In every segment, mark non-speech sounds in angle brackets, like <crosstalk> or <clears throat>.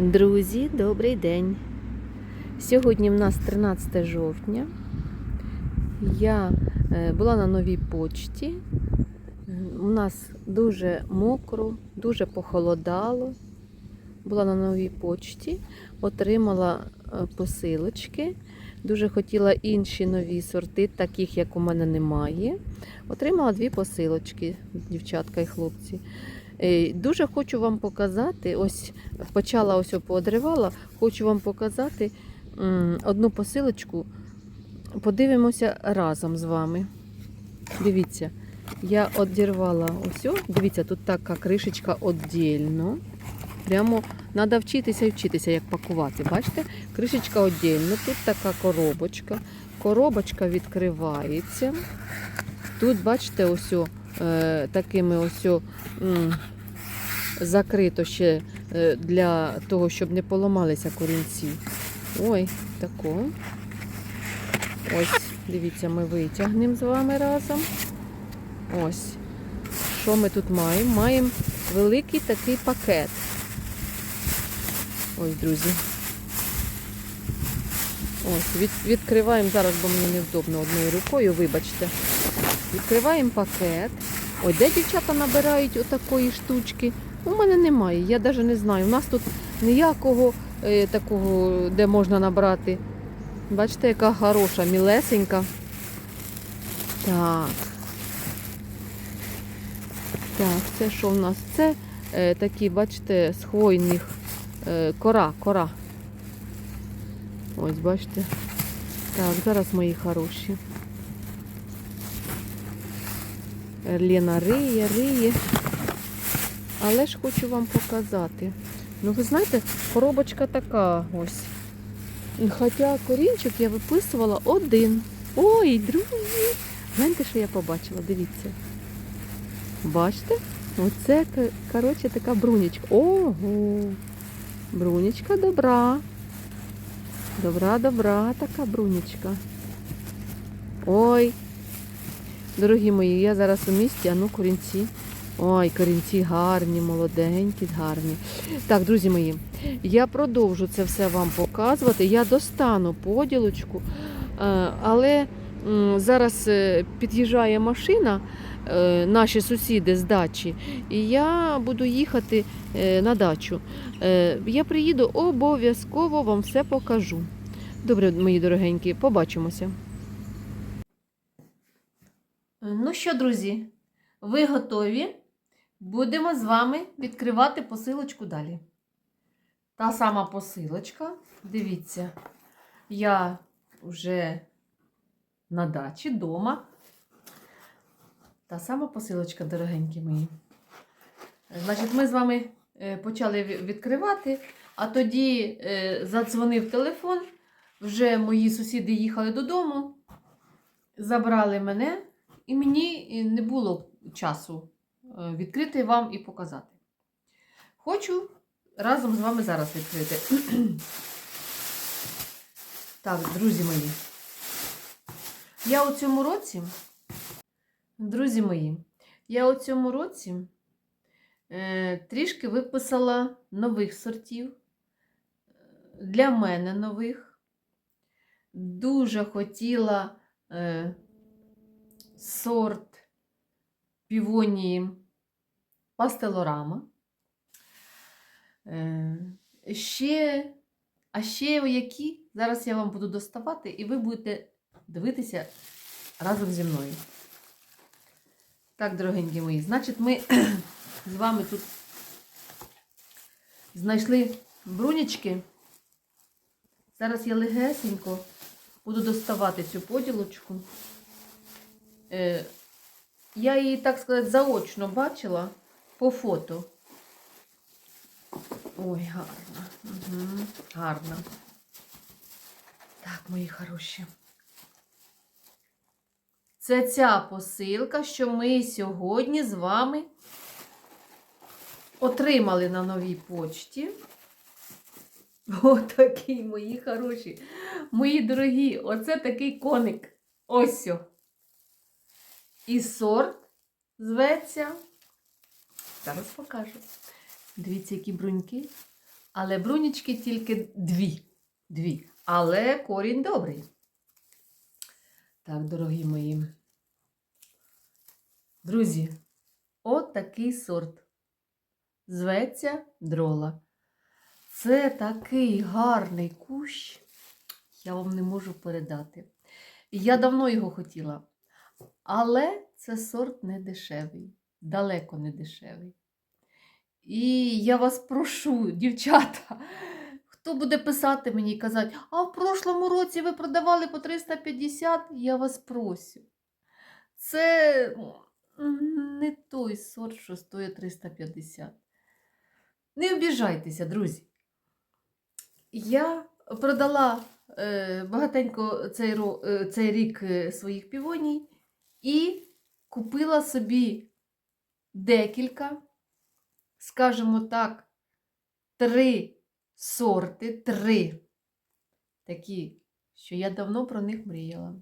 Друзі, добрий день. Сьогодні в нас 13 жовтня. Я е, була на новій почті. У нас дуже мокро, дуже похолодало. Була на новій почті, отримала е, посилочки. Дуже хотіла інші нові сорти, таких як у мене немає. Отримала дві посилочки, дівчатка і хлопці. Е, Дуже хочу вам показати, ось почала ось поодривала, хочу вам показати одну посилочку. Подивимося разом з вами. Дивіться, я одірвала ось, дивіться, тут така кришечка віддільно. Прямо треба вчитися і вчитися, як пакувати. Бачите? Кришечка віддільно, тут така коробочка. Коробочка відкривається. Тут, бачите, ось такими ось закрито ще е, для того, щоб не поламалися корінці. Ой, тако. Ось, дивіться, ми витягнемо з вами разом. Ось. Що ми тут маємо? Маємо великий такий пакет. Ось, друзі. Ось, від, відкриваємо зараз, бо мені невдобно одною рукою, вибачте. Відкриваємо пакет. Ой, де дівчата набирають отакої штучки? У мене немає, я навіть не знаю. У нас тут ніякого е, такого, де можна набрати. Бачите, яка хороша, мілесенька. Так. Так, це що в нас? Це е, такі, бачите, з хвойних е, кора, кора. Ось, бачите. Так, зараз мої хороші. Лена риє, риє. Але ж хочу вам показати. Ну, ви знаєте, коробочка така ось. Хоча корінчик я виписувала один. Ой, друзі! Гляньте, що я побачила, дивіться. Бачите? Оце, коротше, така брунічка. Ого! Брунічка добра. Добра, добра, така брунічка. Ой. Дорогі мої, я зараз у місті, а ну корінці. Ой, корінці гарні, молоденькі, гарні. Так, друзі мої, я продовжу це все вам показувати. Я достану поділочку, е, але зараз е, під'їжджає машина, е, наші сусіди з дачі, і я буду їхати на дачу. Я приїду, обов'язково вам все покажу. Добре, мої дорогенькі, побачимося. Ну що, друзі, ви готові? Будемо з вами відкривати посилочку далі. Та сама посилочка. Дивіться, я вже на дачі вдома. Та сама посилочка, дорогенькі мої. Значить, ми з вами е, почали відкривати, а тоді е, задзвонив телефон. Вже мої сусіди їхали додому, забрали мене, і мені не було часу е, відкрити вам і показати. Хочу разом з вами зараз відкрити. <clears throat> Так, друзі мої. Я у цьому році, друзі мої, я у цьому році е, трішки виписала нових сортів. Для мене нових. Дуже хотіла е, сорт півонії пастелорама. Е, ще, а ще які зараз я вам буду доставати, і ви будете дивитися разом зі мною. Так, дорогенькі мої, значить, ми <clears throat> з вами тут знайшли брунічки. Зараз я легесенько буду доставати цю поділочку. Е, я її, так сказати, заочно бачила по фото. Ой, гарно. Угу, гарно. Так, мої хороші. Це ця посилка, що ми сьогодні з вами отримали на новій почті. Отакий, мої хороші. Мої дорогі, оце такий коник. Ось. І сорт зветься. Зараз покажу. Дивіться, які бруньки. Але брунічки тільки дві. Дві. Але корінь добрий. Так, дорогі мої. Друзі, от такий сорт. Зветься дрола. Це такий гарний кущ, я вам не можу передати. Я давно його хотіла. Але це сорт не дешевий, далеко не дешевий. І я вас прошу, дівчата, хто буде писати мені і казати, а в прошлому році ви продавали по 350, я вас просю. Це не той сорт, що стоїть 350. Не обіжайтеся, друзі. Я продала е, багатенько цей, е, рік е, своїх півоній і купила собі декілька, скажімо так, три сорти, три такі, що я давно про них мріяла.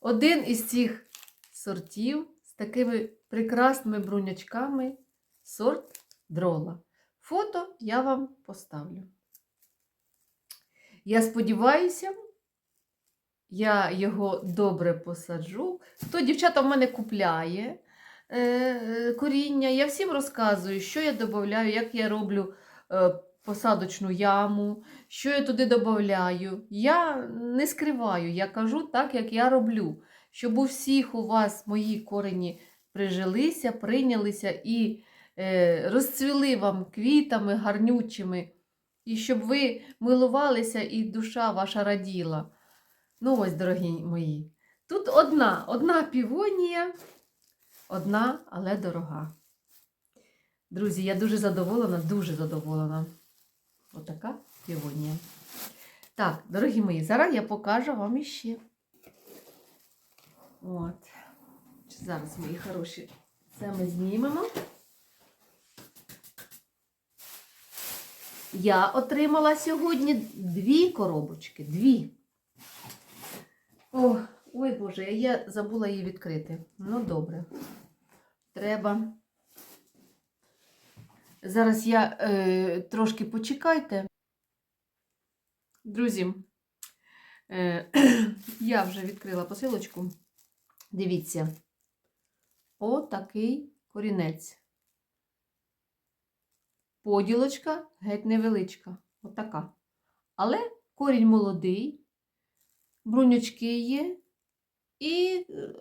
Один із цих сортів з такими прекрасними брунячками сорт дрола. Фото я вам поставлю. Я сподіваюся, я його добре посаджу. Хто дівчата в мене купляє е, е, коріння, я всім розказую, що я додаю, як я роблю е, посадочну яму, що я туди додаю. Я не скриваю, я кажу так, як я роблю, щоб у всіх у вас мої корені прижилися, прийнялися і розцвіли вам квітами гарнючими, і щоб ви милувалися і душа ваша раділа. Ну ось, дорогі мої. Тут одна, одна півонія, одна, але дорога. Друзі, я дуже задоволена, дуже задоволена. Отака півонія. Так, дорогі мої, зараз я покажу вам іще. От. Зараз, мої хороші, це ми знімемо. Я отримала сьогодні дві коробочки. Дві. О, ой Боже, я забула її відкрити. Ну, добре. Треба. Зараз я е, трошки почекайте. Друзі, е, <clears throat> я вже відкрила посилочку. Дивіться. Отакий корінець. Поділочка геть невеличка. Отака. Але корінь молодий, бруньочки є, і е,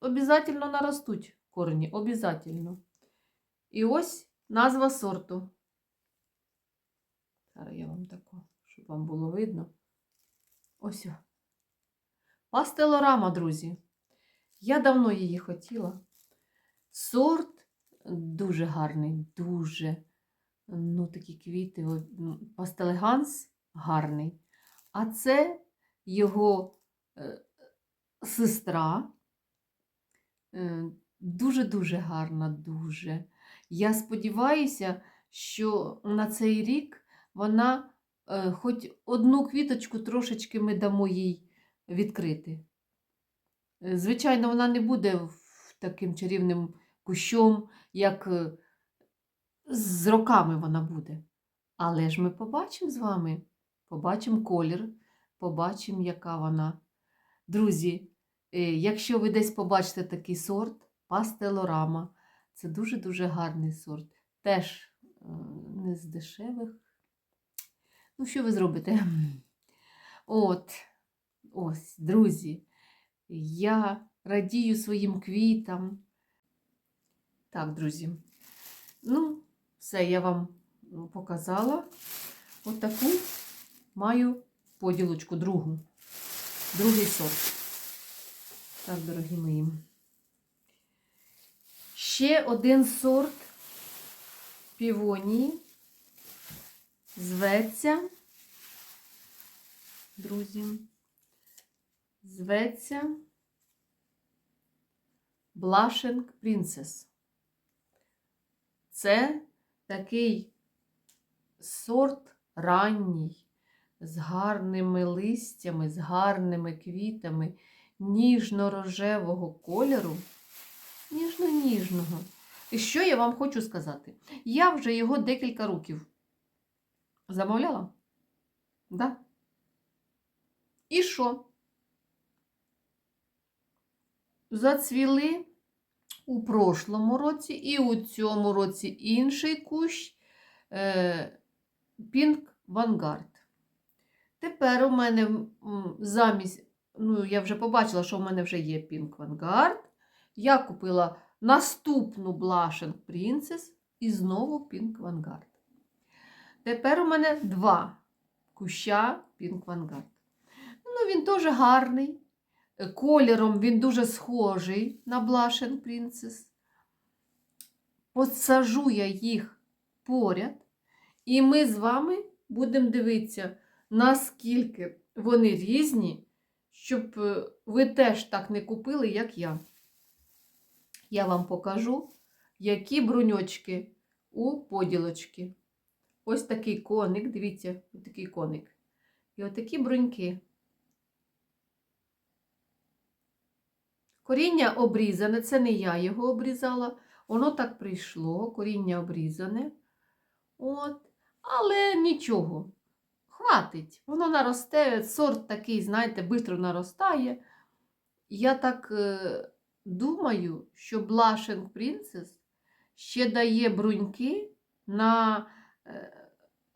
обов'язково наростуть корені. Обязательно. І ось назва сорту. Зараз я вам таку, щоб вам було видно. Ось. Пастелорама, друзі. Я давно її хотіла. Сорт дуже гарний, дуже. Ну, такі квіти. Пастелеганс гарний. А це його е, сестра. Е, Дуже-дуже гарна, дуже. Я сподіваюся, що на цей рік вона е, хоч одну квіточку трошечки ми дамо їй відкрити. Звичайно, вона не буде таким чарівним кущом, як з роками вона буде. Але ж ми побачимо з вами, побачимо колір, побачимо, яка вона. Друзі, е, якщо ви десь побачите такий сорт, пастелорама, це дуже-дуже гарний сорт. Теж е, не з дешевих. Ну, що ви зробите? От, ось, друзі, я радію своїм квітам. Так, друзі. Ну, все, я вам показала. От маю поділочку другу. Другий сорт. Так, дорогі мої. Ще один сорт півонії. Зветься, друзі, зветься Blushing Princess. Це такий сорт ранній, з гарними листями, з гарними квітами ніжно-рожевого кольору. Ніжно-ніжного. І що я вам хочу сказати? Я вже його декілька років Замовляла? Да? І що? Зацвіли у прошлому році і у цьому році інший кущ е, Pink Vanguard. Тепер у мене замість, ну, я вже побачила, що в мене вже є Pink Vanguard. Я купила наступну Blushing Princess і знову Pink Vanguard. Тепер у мене два куща Pink Vanguard. Ну, він теж гарний. Кольором він дуже схожий на Blushing Princess. Посажу я їх поряд, і ми з вами будемо дивитися, наскільки вони різні, щоб е, ви теж так не купили, як я. Я вам покажу, які бруньочки у поділочки. Ось такий коник, дивіться, ось такий коник. І отакі бруньки. Коріння обрізане, це не я його обрізала. Воно так прийшло, коріння обрізане. От. Але нічого. Хватить. Воно наросте, сорт такий, знаєте, швидко наростає. Я так е, думаю, що Blushing Princess ще дає бруньки на е,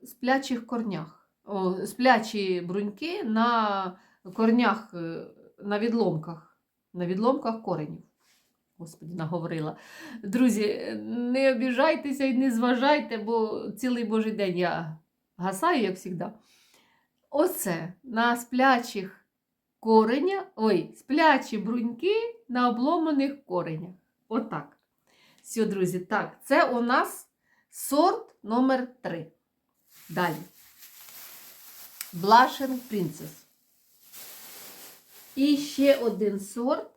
сплячих корнях. О, сплячі бруньки на корнях, е, на відломках на відломках коренів. Господи, наговорила. Друзі, не обіжайтеся і не зважайте, бо цілий божий день я гасаю, як завжди. Оце на сплячих кореня, ой, сплячі бруньки на обломаних коренях. Отак. Все, друзі, так, це у нас сорт номер 3. Далі. Blushing Princess. І ще один сорт.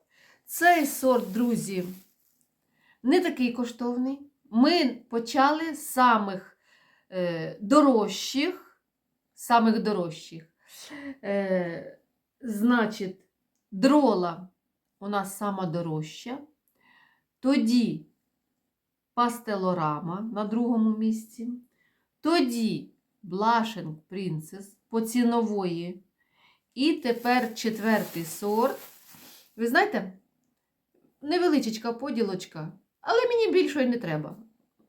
Цей сорт, друзі, не такий коштовний. Ми почали з самих е, дорожчих, самих дорожчих. Е, значить, дрола у нас сама дорожча. Тоді пастелорама на другому місці. Тоді Blushing Princess по цінової. І тепер четвертий сорт. Ви знаєте, невеличка поділочка, але мені більшої не треба.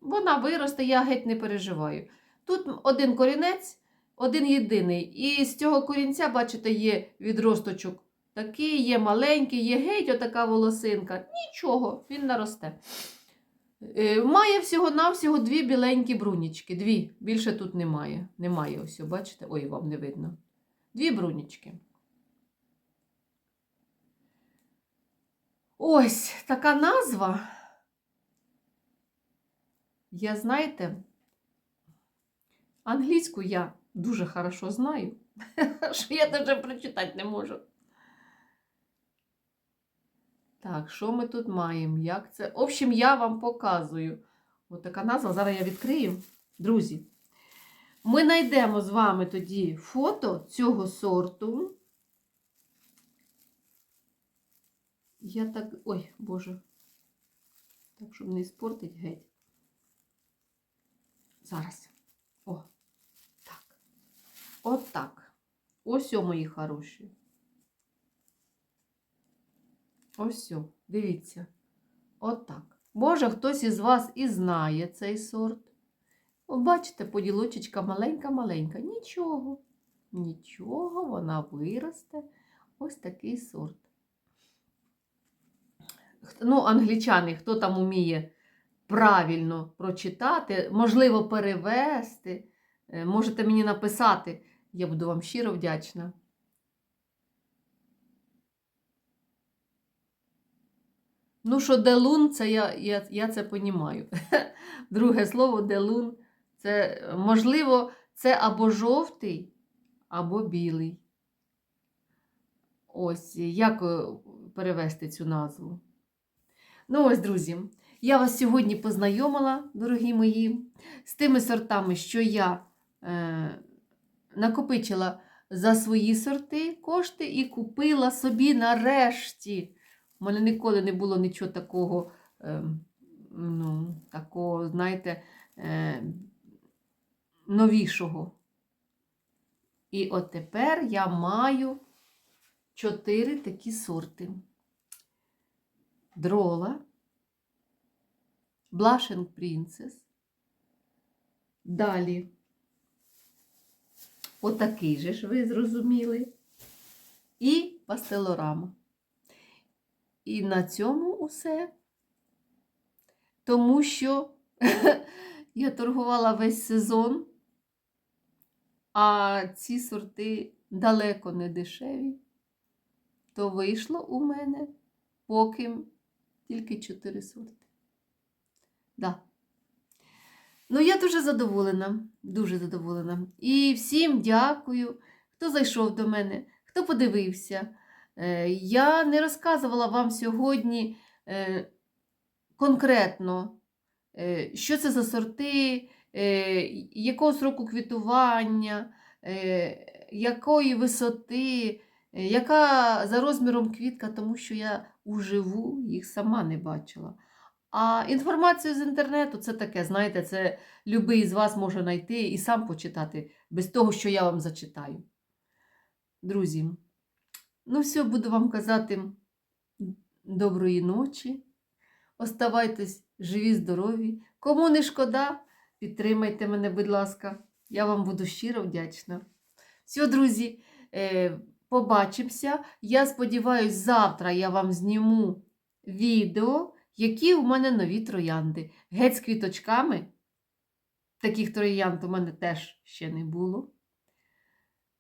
Вона виросте, я геть не переживаю. Тут один корінець, один єдиний. І з цього корінця, бачите, є відросточок. Такий, є маленький, є геть отака волосинка. Нічого, він наросте. Е, Має всього-навсього дві біленькі брунічки. Дві. Більше тут немає. Немає ось, бачите? Ой, вам не видно. Дві брунічки. Ось така назва. Я, знаєте, англійську я дуже хорошо знаю, <laughs> що я навіть прочитати не можу. Так, що ми тут маємо? Як це? В общем, я вам показую. Ось така назва. Зараз я відкрию. Друзі, ми знайдемо з вами тоді фото цього сорту. Я так. Ой, Боже. Так, щоб не іспортить геть. Зараз. О, так. От так. Ось о, мої хороші. Ось о, дивіться. От так. Може, хтось із вас і знає цей сорт. О, бачите, поділочечка маленька-маленька. Нічого. Нічого, вона виросте. Ось такий сорт. Ну, англічани, хто там уміє правильно прочитати, можливо, перевести, е, можете мені написати. Я буду вам щиро вдячна. Ну, що делун, це я, я, я це понімаю. <laughs> Друге слово делун, це можливо, це або жовтий, або білий. Ось як е, перевести цю назву. Ну, ось, друзі, я вас сьогодні познайомила, дорогі мої, з тими сортами, що я е, накопичила за свої сорти кошти і купила собі нарешті. У мене ніколи не було нічого такого, е, ну, такого, знаєте, е, новішого. І от тепер я маю чотири такі сорти. Дрола, Blushing Princess. Далі. Отакий же ж ви зрозуміли. І пастелорама. І на цьому усе. Тому що <laughs> я торгувала весь сезон, а ці сорти далеко не дешеві. То вийшло у мене поки тільки 4 сорти. Да. Ну, я дуже задоволена, дуже задоволена. І всім дякую, хто зайшов до мене, хто подивився. Е, Я не розказувала вам сьогодні е, конкретно, е, що це за сорти, якого сроку квітування, якої висоти, яка за розміром квітка, тому що я уживу їх сама не бачила. А інформацію з інтернету це таке, знаєте, це любий з вас може знайти і сам почитати, без того, що я вам зачитаю. Друзі, ну все, буду вам казати доброї ночі. Оставайтесь живі, здорові. Кому не шкода, підтримайте мене, будь ласка. Я вам буду щиро вдячна. Все, друзі, е, побачимося. Я сподіваюся, завтра я вам зніму відео, які у мене нові троянди. Геть з квіточками. Таких троянд у мене теж ще не було.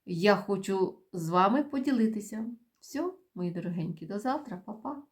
Я хочу з вами поділитися. Все, мої дорогенькі, до завтра, Па-па.